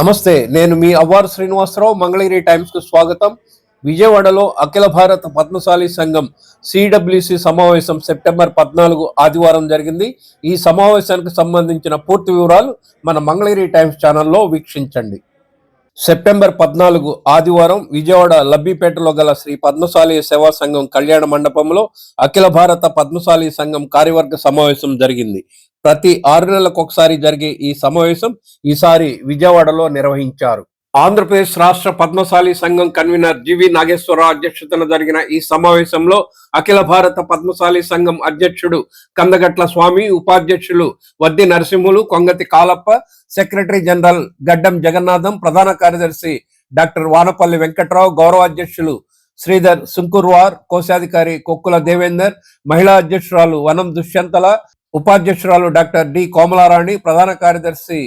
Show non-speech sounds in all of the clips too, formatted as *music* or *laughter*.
నమస్తే నేను మీ అవ్వారు శ్రీనివాసరావు మంగళగిరి టైమ్స్కు స్వాగతం. విజయవాడలో అఖిల భారత పద్మశాలి సంఘం సిడబ్ల్యూసి సమావేశం సెప్టెంబర్ పద్నాలుగు ఆదివారం జరిగింది. ఈ సమావేశానికి సంబంధించిన పూర్తి వివరాలు మన మంగళగిరి టైమ్స్ ఛానల్లో వీక్షించండి. సెప్టెంబర్ పద్నాలుగు ఆదివారం విజయవాడ లబ్బిపేటలో గల శ్రీ పద్మశాలి సేవా సంఘం కళ్యాణ మండపంలో అఖిల భారత పద్మశాలి సంఘం కార్యవర్గ సమావేశం జరిగింది. ప్రతి ఆరు నెలలకు ఒకసారి జరిగే ఈ సమావేశం ఈసారి విజయవాడలో నిర్వహించారు. ఆంధ్రప్రదేశ్ రాష్ట్ర పద్మశాలి సంఘం కన్వీనర్ జివి నాగేశ్వరరావు అధ్యక్షతన జరిగిన ఈ సమావేశంలో అఖిల భారత పద్మశాలి సంఘం అధ్యక్షుడు కందగట్ల స్వామి ఉపాధ్యక్షులు వద్ది నరసింహులు కొంగతి కాలప్ప సెక్రటరీ జనరల్ గడ్డం జగన్నాథం ప్రధాన కార్యదర్శి డాక్టర్ వానపల్లి వెంకట్రావు గౌరవ అధ్యక్షులు శ్రీధర్ సుంకుర్వార్ కోశాధికారి కొక్కుల దేవేందర్ మహిళా అధ్యక్షురాలు వనం దుష్యంతల ఉపాధ్యక్షురాలు డాక్టర్ డి కోమలారాణి ప్రధాన కార్యదర్శి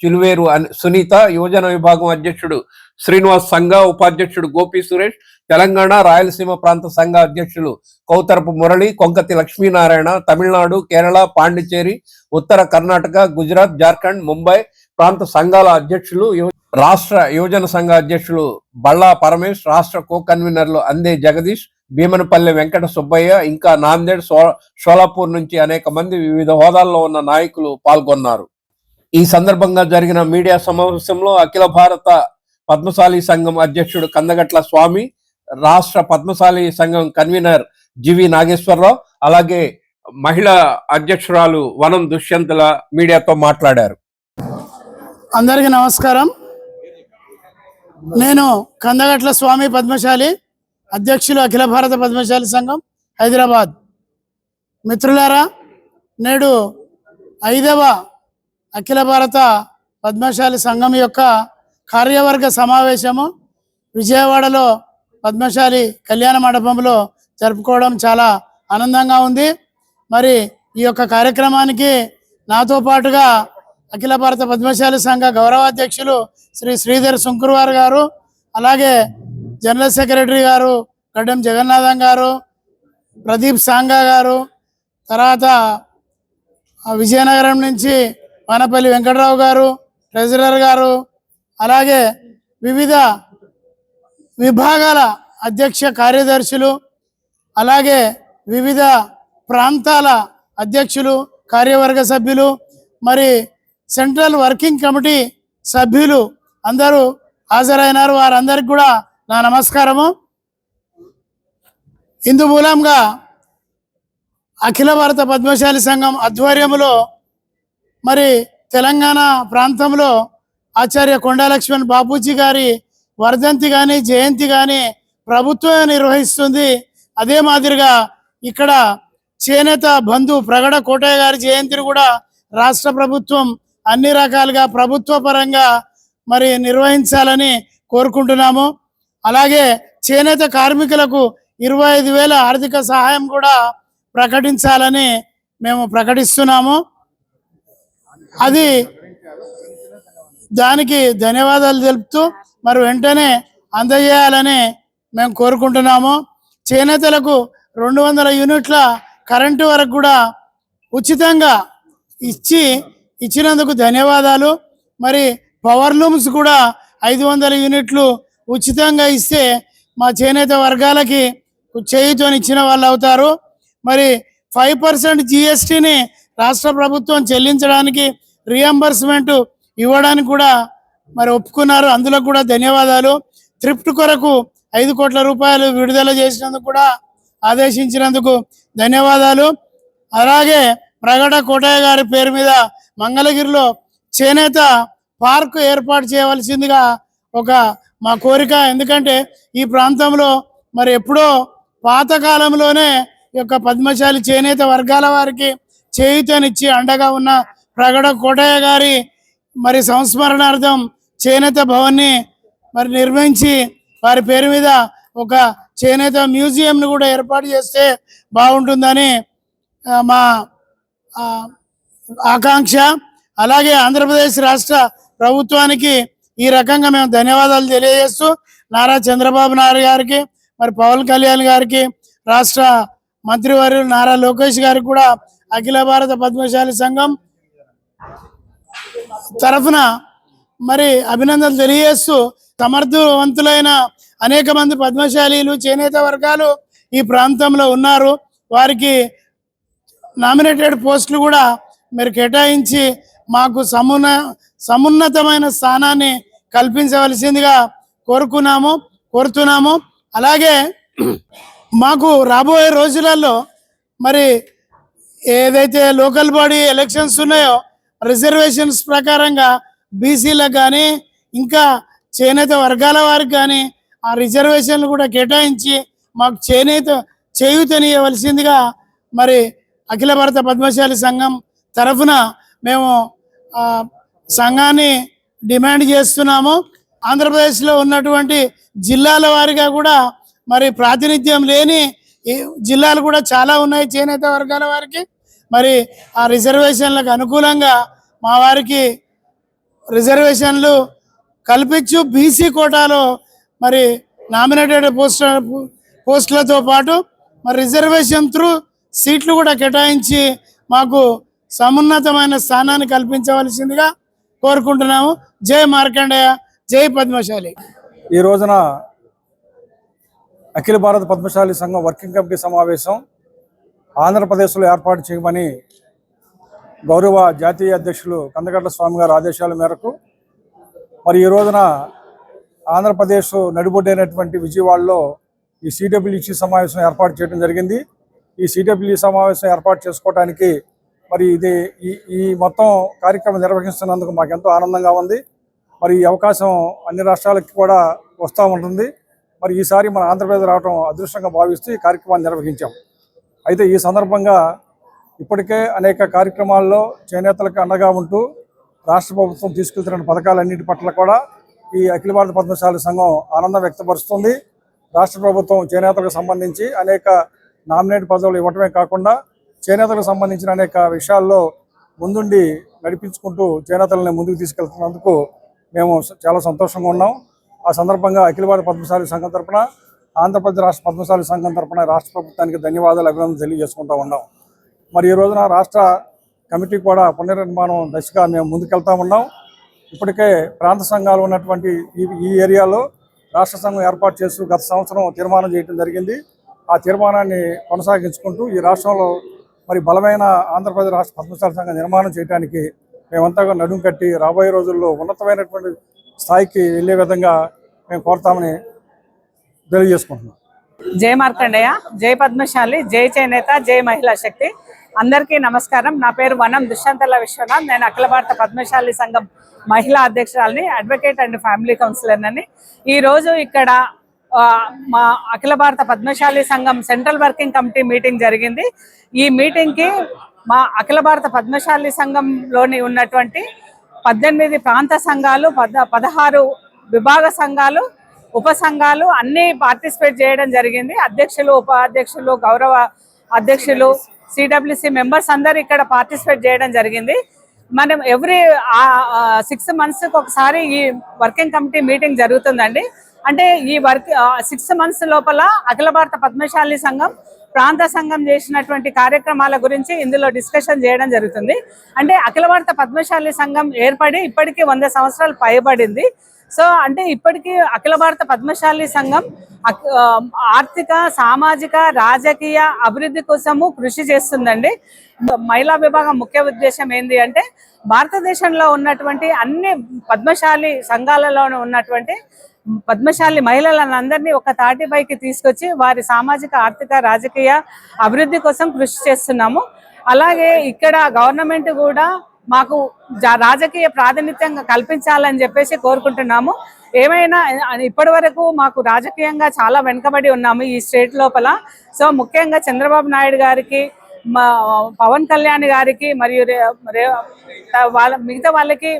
చిలువేరు సునీత యువజన విభాగం అధ్యక్షుడు శ్రీనివాస్ సంఘ ఉపాధ్యక్షుడు గోపి సురేష్ తెలంగాణ రాయలసీమ ప్రాంత సంఘ అధ్యక్షులు కౌతరపు మురళి కొంకతి లక్ష్మీనారాయణ తమిళనాడు కేరళ పాండిచేరి ఉత్తర కర్ణాటక గుజరాత్ జార్ఖండ్ ముంబై ప్రాంత సంఘాల అధ్యక్షులు రాష్ట్ర యువజన సంఘ అధ్యక్షులు బళ్ళా పరమేష్ రాష్ట్ర కో కన్వీనర్లు అందే జగదీష్ భీమనపల్లి వెంకట సుబ్బయ్య ఇంకా నాందేడ్ సో షోలాపూర్ నుంచి అనేక మంది వివిధ హోదాల్లో ఉన్న నాయకులు పాల్గొన్నారు. ఈ సందర్భంగా జరిగిన మీడియా సమావేశంలో అఖిల భారత పద్మశాలి సంఘం అధ్యక్షుడు కందగట్ల స్వామి రాష్ట్ర పద్మశాలి సంఘం కన్వీనర్ జివి నాగేశ్వరరావు అలాగే మహిళా అధ్యక్షురాలు వనం దుష్యంతుల మీడియాతో మాట్లాడారు. అందరికీ నమస్కారం. నేను కందగట్ల స్వామి పద్మశాలి అధ్యక్షులు అఖిల భారత పద్మశాలి సంఘం హైదరాబాద్. మిత్రులారా నేడు ఐదవ అఖిల భారత పద్మశాలి సంఘం యొక్క కార్యవర్గ సమావేశము విజయవాడలో పద్మశాలి కళ్యాణ మండపంలో జరుపుకోవడం చాలా ఆనందంగా ఉంది. మరి ఈ యొక్క కార్యక్రమానికి నాతో పాటుగా అఖిల భారత పద్మశాలి సంఘ గౌరవాధ్యక్షులు శ్రీ శ్రీధర్ సుంకుర్వార్ గారు అలాగే జనరల్ సెక్రటరీ గారు గడ్డం జగన్నాథం గారు ప్రదీప్ సాంగా గారు తర్వాత విజయనగరం నుంచి వానపల్లి వెంకటరావు గారు ట్రెజరర్ గారు అలాగే వివిధ విభాగాల అధ్యక్ష కార్యదర్శులు అలాగే వివిధ ప్రాంతాల అధ్యక్షులు కార్యవర్గ సభ్యులు మరి సెంట్రల్ వర్కింగ్ కమిటీ సభ్యులు అందరూ హాజరైనారు. వారందరికి కూడా నా నమస్కారము. ఇందు మూలంగా అఖిల భారత పద్మశాలి సంఘం ఆధ్వర్యంలో మరి తెలంగాణ ప్రాంతంలో ఆచార్య కొండలక్ష్మణ్ బాపూజీ గారి వర్ధంతి కానీ జయంతి కానీ ప్రభుత్వం నిర్వహిస్తుంది. అదే మాదిరిగా ఇక్కడ చేనేత బంధు ప్రగడ కోటయ్య గారి జయంతిని కూడా రాష్ట్ర ప్రభుత్వం అన్ని రకాలుగా ప్రభుత్వ పరంగా మరి నిర్వహించాలని కోరుకుంటున్నాము. అలాగే చేనేత కార్మికులకు ఇరవై ఐదు వేల ఆర్థిక సహాయం కూడా ప్రకటించాలని మేము ప్రకటిస్తున్నాము. అది దానికి ధన్యవాదాలు తెలుపుతూ మరి వెంటనే అందజేయాలని మేము కోరుకుంటున్నాము. చేనేతలకు రెండు వందల యూనిట్ల కరెంటు వరకు కూడా ఉచితంగా ఇచ్చి ఇచ్చినందుకు ధన్యవాదాలు. మరి పవర్ లూమ్స్ కూడా ఐదు వందల యూనిట్లు ఉచితంగా ఇస్తే మా చేనేత వర్గాలకి చేయుతోని ఇచ్చిన వాళ్ళు అవుతారు. మరి ఫైవ్ పర్సెంట్ జిఎస్టిని రాష్ట్ర ప్రభుత్వం చెల్లించడానికి రియంబర్స్మెంట్ ఇవ్వడానికి కూడా మరి ఒప్పుకున్నారు. అందులో కూడా ధన్యవాదాలు. త్రిప్ట్ కొరకు ఐదు కోట్ల రూపాయలు విడుదల చేసినందుకు కూడా ఆదేశించినందుకు ధన్యవాదాలు. అలాగే ప్రగడ కోటయ్య గారి పేరు మీద మంగళగిరిలో చేనేత పార్కు ఏర్పాటు చేయవలసిందిగా ఒక మా కోరిక. ఎందుకంటే ఈ ప్రాంతంలో మరి ఎప్పుడో పాతకాలంలోనే ఈ యొక్క పద్మశాలి చేనేత వర్గాల వారికి చేయుతనిచ్చి అండగా ఉన్న ప్రగడ కోటయ్య గారి మరి సంస్మరణార్థం చేనేత భవన్ని మరి నిర్మించి వారి పేరు మీద ఒక చేనేత మ్యూజియంను కూడా ఏర్పాటు చేస్తే బాగుంటుందని మా ఆకాంక్ష. అలాగే ఆంధ్రప్రదేశ్ రాష్ట్ర ప్రభుత్వానికి ఈ రకంగా మేము ధన్యవాదాలు తెలియజేస్తూ నారా చంద్రబాబు నాయుడు గారికి మరి పవన్ కళ్యాణ్ గారికి రాష్ట్ర మంత్రివర్యులు నారా లోకేష్ గారికి కూడా అఖిల భారత పద్మశాలి సంఘం తరఫున మరి అభినందనలు తెలియజేస్తూ సమర్థవంతులైన అనేక మంది పద్మశాలీలు చేనేత వర్గాలు ఈ ప్రాంతంలో ఉన్నారు. వారికి నామినేటెడ్ పోస్టులు కూడా మీరు కేటాయించి మాకు సమున్న సమున్నతమైన స్థానాన్ని కల్పించవలసిందిగా కోరుకున్నాము కోరుతున్నాము. అలాగే *clears throat* మాకు రాబోయే రోజులలో మరి ఏదైతే లోకల్ బాడీ ఎలక్షన్స్ ఉన్నాయో రిజర్వేషన్స్ ప్రకారంగా బీసీలకు కానీ ఇంకా చేనేత వర్గాల వారికి కానీ ఆ రిజర్వేషన్లు కూడా కేటాయించి మాకు చేనేత చేయూతనియవలసిందిగా మరి అఖిల భారత పద్మశాలి సంఘం తరఫున మేము సంఘాన్ని డిమాండ్ చేస్తున్నాము. ఆంధ్రప్రదేశ్లో ఉన్నటువంటి జిల్లాల వారిగా కూడా మరి ప్రాతినిధ్యం లేని జిల్లాలు కూడా చాలా ఉన్నాయి చేనేత వర్గాల వారికి. మరి ఆ రిజర్వేషన్లకు అనుకూలంగా మా వారికి రిజర్వేషన్లు కల్పించు బీసీ కోటాలో మరి నామినేటెడ్ పోస్ట్ పోస్టులతో పాటు మరి రిజర్వేషన్ త్రూ సీట్లు కూడా కేటాయించి మాకు సమున్నతమైన స్థానాన్ని కల్పించవలసిందిగా కోరుకుంటున్నాము. జై మార్కండేయ జై పద్మశాలి. ఈ రోజున అఖిల భారత పద్మశాలి సంఘం వర్కింగ్ కమిటీ సమావేశం ఆంధ్రప్రదేశ్లో ఏర్పాటు చేయమని గౌరవ జాతీయ అధ్యక్షులు కందగడ్డ స్వామి గారి ఆదేశాల మేరకు మరి ఈ రోజున ఆంధ్రప్రదేశ్ నడిబొడ్డైనటువంటి విజయవాడలో ఈ సిడబ్ల్యూసి సమావేశం ఏర్పాటు చేయడం జరిగింది. ఈ సిడబ్ల్యూసి సమావేశం ఏర్పాటు చేసుకోవడానికి మరి ఇది ఈ ఈ మొత్తం కార్యక్రమం నిర్వహిస్తున్నందుకు మాకు ఎంతో ఆనందంగా ఉంది. మరి ఈ అవకాశం అన్ని రాష్ట్రాలకి కూడా వస్తూ ఉంటుంది. మరి ఈసారి మన ఆంధ్రప్రదేశ్ రావడం అదృష్టంగా భావిస్తూ ఈ కార్యక్రమాన్ని నిర్వహించాం. అయితే ఈ సందర్భంగా ఇప్పటికే అనేక కార్యక్రమాల్లో చేనేతలకు అండగా ఉంటూ రాష్ట్ర ప్రభుత్వం తీసుకెళ్తున్న పథకాలన్నిటి పట్ల కూడా ఈ అఖిల భారత పద్మశాలి సంఘం ఆనందం వ్యక్తపరుస్తుంది. రాష్ట్ర ప్రభుత్వం చేనేతలకు సంబంధించి అనేక నామినేట్ పదవులు ఇవ్వటమే కాకుండా చేనేతలకు సంబంధించిన అనేక విషయాల్లో ముందుండి నడిపించుకుంటూ చేనేతలని ముందుకు తీసుకెళ్తున్నందుకు మేము చాలా సంతోషంగా ఉన్నాం. ఆ సందర్భంగా అఖిల భారత పద్మశాలి సంఘం తరపున ఆంధ్రప్రదేశ్ రాష్ట్ర పద్మశాలి సంఘం తరపున రాష్ట్ర ప్రభుత్వానికి ధన్యవాదాలు అభినందనలు తెలియజేసుకుంటూ ఉన్నాం. మరి ఈ రోజున రాష్ట్ర కమిటీ కూడా పునర్నిర్మాణం దశగా మేము ముందుకెళ్తా ఉన్నాం. ఇప్పటికే ప్రాంత సంఘాలు ఉన్నటువంటి ఈ ఈ ఏరియాలో రాష్ట్ర సంఘం ఏర్పాటు చేస్తూ గత సంవత్సరం తీర్మానం చేయడం జరిగింది. ఆ తీర్మానాన్ని కొనసాగించుకుంటూ ఈ రాష్ట్రంలో మరి బలమైన ఆంధ్రప్రదేశ్ రాష్ట్ర పద్మశాల సంఘం నిర్మాణం చేయడానికి మేమంతా నడుం కట్టి రాబోయే రోజుల్లో ఉన్నతమైనటువంటి స్థాయికి వెళ్ళే విధంగా మేము కోరుతామని తెలియజేసుకుంటున్నాం. జై మార్కండేయ జై పద్మశాలి జై చేనేత జై మహిళా శక్తి. అందరికీ నమస్కారం. నా పేరు వనం దుష్యంతల విశ్వనాథ్. నేను అఖిల భారత పద్మశాలి సంఘం మహిళా అధ్యక్షురాలని అడ్వకేట్ అండ్ ఫ్యామిలీ కౌన్సిలర్ అని ఈ రోజు ఇక్కడ మా అఖిల భారత పద్మశాలి సంఘం సెంట్రల్ వర్కింగ్ కమిటీ మీటింగ్ జరిగింది. ఈ మీటింగ్కి మా అఖిల భారత పద్మశాలి సంఘంలోని ఉన్నటువంటి పద్దెనిమిది ప్రాంత సంఘాలు పద పదహారు విభాగ సంఘాలు ఉప సంఘాలు అన్ని పార్టిసిపేట్ చేయడం జరిగింది. అధ్యక్షులు ఉపాధ్యక్షులు గౌరవ అధ్యక్షులు సిడబ్ల్యూసి మెంబర్స్ అందరు ఇక్కడ పార్టిసిపేట్ చేయడం జరిగింది. మనం ఎవ్రీ సిక్స్ మంత్స్ ఒకసారి ఈ వర్కింగ్ కమిటీ మీటింగ్ జరుగుతుందండి. అంటే ఈ వర్క్ సిక్స్ మంత్స్ లోపల అఖిల భారత పద్మశాలి సంఘం ప్రాంత సంఘం చేసినటువంటి కార్యక్రమాల గురించి ఇందులో డిస్కషన్ చేయడం జరుగుతుంది. అంటే అఖిల భారత పద్మశాలి సంఘం ఏర్పడి ఇప్పటికీ వంద సంవత్సరాలు పైబడింది. సో అంటే ఇప్పటికీ అఖిల భారత పద్మశాలి సంఘం ఆర్థిక సామాజిక రాజకీయ అభివృద్ధి కోసము కృషి చేస్తుందండి. మహిళా విభాగం ముఖ్య ఉద్దేశం ఏంటి అంటే భారతదేశంలో ఉన్నటువంటి అన్ని పద్మశాలి సంఘాలలో ఉన్నటువంటి పద్మశాలి మహిళలందరినీ ఒక తాటిపైకి తీసుకొచ్చి వారి సామాజిక ఆర్థిక రాజకీయ అభివృద్ధి కోసం కృషి చేస్తున్నాము. అలాగే ఇక్కడ గవర్నమెంట్ కూడా మాకు జా- రాజకీయ ప్రాతినిధ్యం కల్పించాలని చెప్పేసి కోరుకుంటున్నాము. ఏమైనా ఇప్పటి వరకు మాకు రాజకీయంగా చాలా వెనుకబడి ఉన్నాము ఈ స్టేట్ లోపల. సో ముఖ్యంగా చంద్రబాబు నాయుడు గారికి మా పవన్ కళ్యాణ్ గారికి మరియు రే- వాళ్ళ మిగతా వాళ్ళకి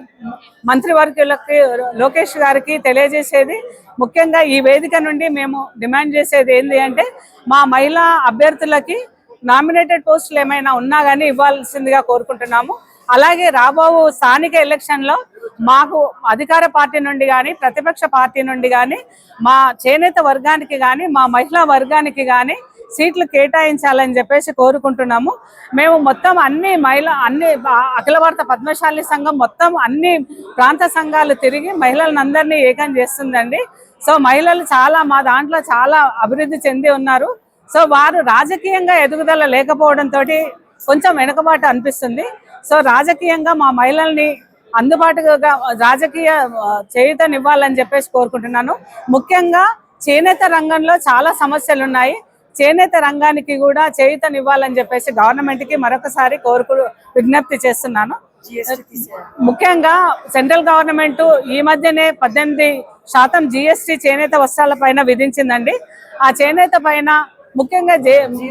మంత్రివర్గులకి లోకేష్ గారికి తెలియజేసేది ముఖ్యంగా ఈ వేదిక నుండి మేము డిమాండ్ చేసేది ఏంటి అంటే మా మహిళా అభ్యర్థులకి నామినేటెడ్ పోస్టులు ఏమైనా ఉన్నా కానీ ఇవ్వాల్సిందిగా కోరుకుంటున్నాము. అలాగే రాబో స్థానిక ఎలక్షన్లో మాకు అధికార పార్టీ నుండి కానీ ప్రతిపక్ష పార్టీ నుండి కానీ మా చేనేత వర్గానికి కానీ మా మహిళా వర్గానికి కానీ సీట్లు కేటాయించాలని చెప్పేసి కోరుకుంటున్నాము. మేము మొత్తం అన్ని మహిళ అన్ని అఖిల భారత పద్మశాలి సంఘం మొత్తం అన్ని ప్రాంత సంఘాలు తిరిగి మహిళలందరినీ ఏకం చేస్తుందండి. సో మహిళలు చాలా మా దాంట్లో చాలా అభివృద్ధి చెంది ఉన్నారు. సో వారు రాజకీయంగా ఎదుగుదల లేకపోవడంతో కొంచెం వెనుకబాటు అనిపిస్తుంది. సో రాజకీయంగా మా మహిళల్ని అందుబాటుగా రాజకీయ చేయుతనివ్వాలని చెప్పేసి కోరుకుంటున్నాను. ముఖ్యంగా చేనేత రంగంలో చాలా సమస్యలు ఉన్నాయి చేనేత రంగానికి కూడా చేయూతనివ్వాలని చెప్పేసి గవర్నమెంట్కి మరొకసారి కోరుకు విజ్ఞప్తి చేస్తున్నాను. ముఖ్యంగా సెంట్రల్ గవర్నమెంట్ ఈ మధ్యనే పద్దెనిమిది శాతం జిఎస్టి చేనేత వస్త్రాల పైన విధించిందండి. ఆ చేనేత పైన ముఖ్యంగా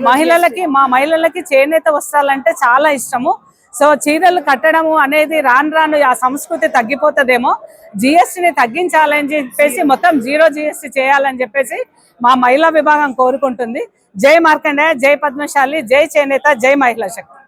మహిళలకి మా మహిళలకి చేనేత వస్త్రాలంటే చాలా ఇష్టము. సో చీరలు కట్టడము అనేది రాను రాను ఆ సంస్కృతి తగ్గిపోతుందేమో. జిఎస్టిని తగ్గించాలని చెప్పేసి మొత్తం జీరో జిఎస్టీ చేయాలని చెప్పేసి మా మహిళా విభాగం కోరుకుంటుంది. జై మార్కండే జై పద్మశాలి జై చేనేత జై మహిళా శక్తి.